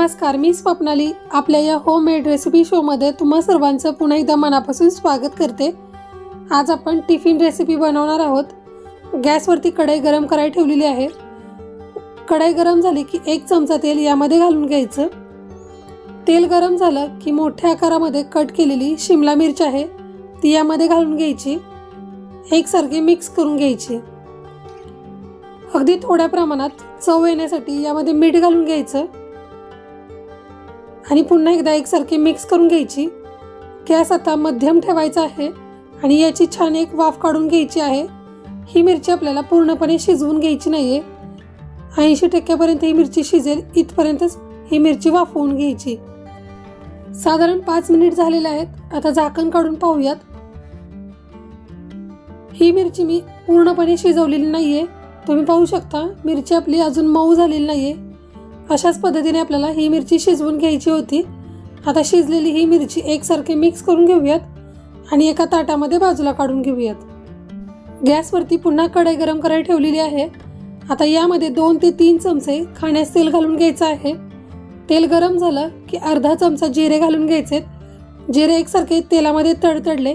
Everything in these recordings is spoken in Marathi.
नमस्कार मी स्वप्नाली. आपल्या या होममेड रेसिपी शोमध्ये तुम्हा सर्वांचं पुन्हा एकदा मनापासून स्वागत करते. आज आपण टिफिन रेसिपी बनवणार आहोत. गॅसवरती कढई गरम करायला ठेवलेली आहे. कढई गरम झाली की एक चमचा तेल यामध्ये घालून घ्यायचं. तेल गरम झालं की मोठ्या आकारामध्ये कट केलेली शिमला मिरची आहे ती यामध्ये घालून घ्यायची. एकसारखी मिक्स करून घ्यायची. अगदी थोड्या प्रमाणात चव येण्यासाठी यामध्ये मीठ घालून घ्यायचं. आणि पुन्हा एकदा एकसारखी मिक्स करून घ्यायची. गॅस आता मध्यम ठेवायचा आहे आणि याची छान एक वाफ काढून घ्यायची आहे. ही मिरची आपल्याला पूर्णपणे शिजवून घ्यायची नाही आहे ऐंशी टक्क्यापर्यंत ही मिरची शिजेल इथपर्यंतच ही मिरची वाफवून घ्यायची. साधारण पाच मिनिट झालेले आहेत. आता झाकण काढून पाहूयात. ही मिरची मी पूर्णपणे शिजवलेली नाही आहे तुम्ही पाहू शकता मिरची आपली अजून मऊ झालेली नाही आहे अशाच पद्धतीने आपल्याला ही मिरची शिजवून घ्यायची होती. आता शिजलेली ही मिरची एकसारखी मिक्स करून घेऊयात आणि एका ताटामध्ये बाजूला काढून घेऊयात. गॅसवरती पुन्हा कढई गरम करायला ठेवलेली आहे. आता यामध्ये दोन ते तीन चमचे खाण्यास तेल घालून घ्यायचं आहे. तेल गरम झालं की अर्धा चमचा जिरे घालून घ्यायचे. जिरे एकसारखे तेलामध्ये तडतडले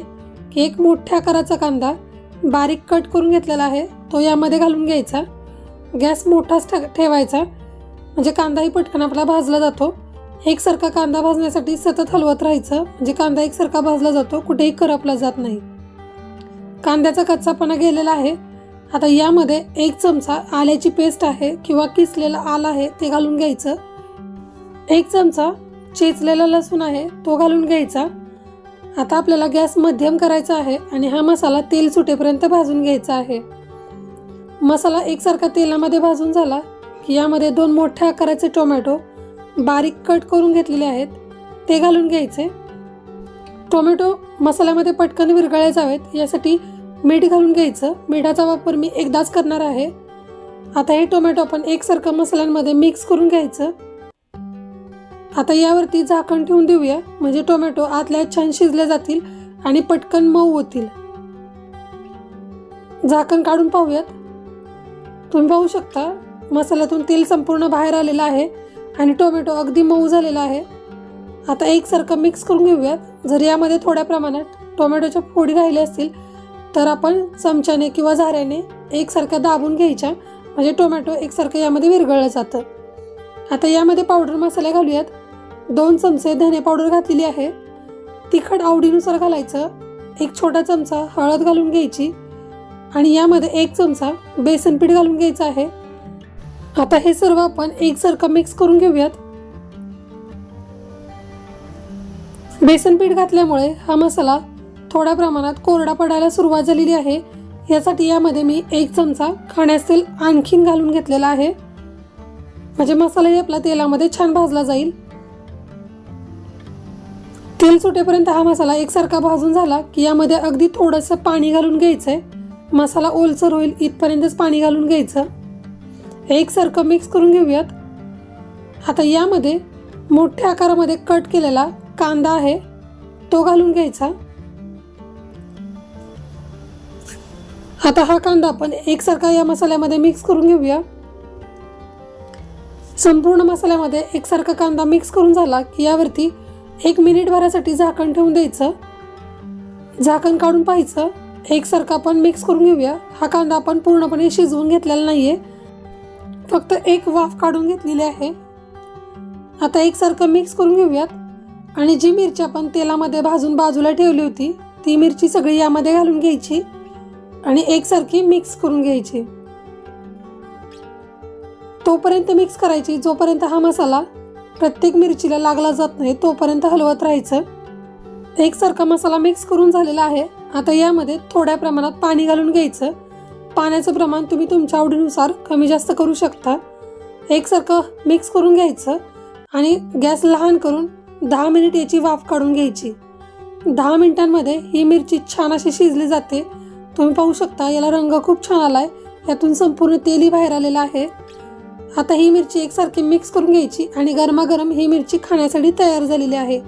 की एक मोठ्या आकाराचा कांदा बारीक कट करून घेतलेला आहे. तो यामध्ये घालून घ्यायचा. गॅस मोठाच ठे ठेवायचा. म्हणजे कांदाही पटकन आपला भाजला जातो. एकसारखा कांदा भाजण्यासाठी सतत हलवत राहायचं. म्हणजे कांदा एकसारखा भाजला जातो कुठेही करपला जात नाही. कांद्याचा कच्चापणा गेलेला आहे. आता यामध्ये एक चमचा आल्याची पेस्ट आहे किंवा किसलेला आलं आहे ते घालून घ्यायचं. एक चमचा चेचलेला लसूण आहे तो घालून घ्यायचा. आता आपल्याला गॅस मध्यम करायचा आहे आणि हा मसाला तेल सुटेपर्यंत भाजून घ्यायचा आहे. मसाला एकसारखा तेलामध्ये भाजून झाला यामध्ये दोन मोठ्या आकाराचे टोमॅटो बारीक कट करून घेतलेले आहेत. ते घालून घ्यायचे. टोमॅटो मसाल्यामध्ये पटकन विरघळले जावेत. यासाठी मीठ घालून घ्यायचं. मिठाचा वापर मी एकदाच करणार आहे. आता हे टोमॅटो आपण एकसारखं मसाल्यांमध्ये मिक्स करून घ्यायचं. आता यावरती झाकण ठेवून देऊया. म्हणजे टोमॅटो आतल्या छान शिजले जातील आणि पटकन मऊ होतील. झाकण काढून पाहूयात. तुम्ही पाहू शकता मसाल्यातून तेल संपूर्ण बाहेर आलेलं आहे आणि टोमॅटो अगदी मऊ झालेला आहे. आता एकसारखं मिक्स करून घेऊयात. जर यामध्ये थोड्या प्रमाणात टोमॅटोच्या फोडी राहिल्या असतील तर आपण चमच्याने किंवा झाऱ्याने एकसारख्या दाबून घ्यायच्या. म्हणजे टोमॅटो एकसारखं यामध्ये विरघळलं जातं. आता यामध्ये पावडर मसाले घालूयात. दोन चमचे धने पावडर घातलेली आहे. तिखट आवडीनुसार घालायचं. एक छोटा चमचा हळद घालून घ्यायची. आणि यामध्ये एक चमचा बेसन पीठ घालून घ्यायचं आहे. आता हे सर्व आपण एकसारखं मिक्स करून घेऊयात. बेसन पीठ घातल्यामुळे हा मसाला थोड्या प्रमाणात कोरडा पडायला सुरुवात झालेली आहे. यासाठी यामध्ये मी एक चमचा खाण्यास तेल आणखीन घालून घेतलेला आहे. म्हणजे मसालाही आपला तेलामध्ये छान भाजला जाईल. तेल सुटेपर्यंत हा मसाला एकसारखा भाजून झाला की यामध्ये अगदी थोडंसं पाणी घालून घ्यायचं आहे मसाला ओलसर होईल इथपर्यंतच पाणी घालून घ्यायचं. एकसारखं मिक्स करून घेऊयात. आता यामध्ये मोठ्या आकारामध्ये कट केलेला कांदा आहे. तो घालून घ्यायचा. आता हा कांदा आपण एकसारखा या मसाल्यामध्ये मिक्स करून घेऊया. संपूर्ण मसाल्यामध्ये एकसारखा कांदा मिक्स करून झाला की यावरती एक मिनिट भरासाठी झाकण ठेवून द्यायचं. झाकण काढून पाहायचं. एकसारखा आपण मिक्स करून घेऊया. हा कांदा आपण पूर्णपणे शिजवून घेतलेला नाही आहे फक्त एक वाफ काढून घेतलेली आहे. आता एकसारखं मिक्स करून घेऊयात. आणि जी मिरची आपण तेलामध्ये भाजून बाजूला ठेवली होती ती मिरची सगळी यामध्ये घालून घ्यायची आणि एकसारखी मिक्स करून घ्यायची. तोपर्यंत मिक्स करायची जोपर्यंत हा मसाला प्रत्येक मिरचीला लागला जात नाही तोपर्यंत हलवत राहायचं. एकसारखा मसाला मिक्स करून झालेला आहे. आता यामध्ये थोड्या प्रमाणात पाणी घालून घ्यायचं. पाण्याचं प्रमाण तुम्ही तुमच्या आवडीनुसार कमी जास्त करू शकता. एकसारखं मिक्स करून घ्यायचं आणि गॅस लहान करून दहा मिनिट याची वाफ काढून घ्यायची. दहा मिनिटांमध्ये ही मिरची छान अशी शिजली जाते. तुम्ही पाहू शकता याला रंग खूप छान आला आहे यातून संपूर्ण तेलही बाहेर आलेलं आहे. आता ही मिरची एकसारखी मिक्स करून घ्यायची आणि गरमागरम ही मिरची खाण्यासाठी तयार झालेली आहे.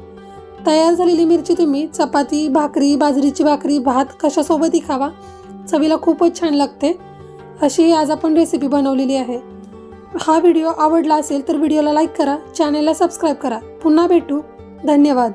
तयार झालेली मिरची तुम्ही चपाती भाकरी बाजरीची भाकरी भात कशासोबतही खावा. चवीला खूपच छान लागते. अशी आज आपण रेसिपी बनवलेली आहे. हा व्हिडिओ आवडला असेल तर व्हिडिओला लाईक करा चॅनेलला सबस्क्राईब करा. पुन्हा भेटू. धन्यवाद.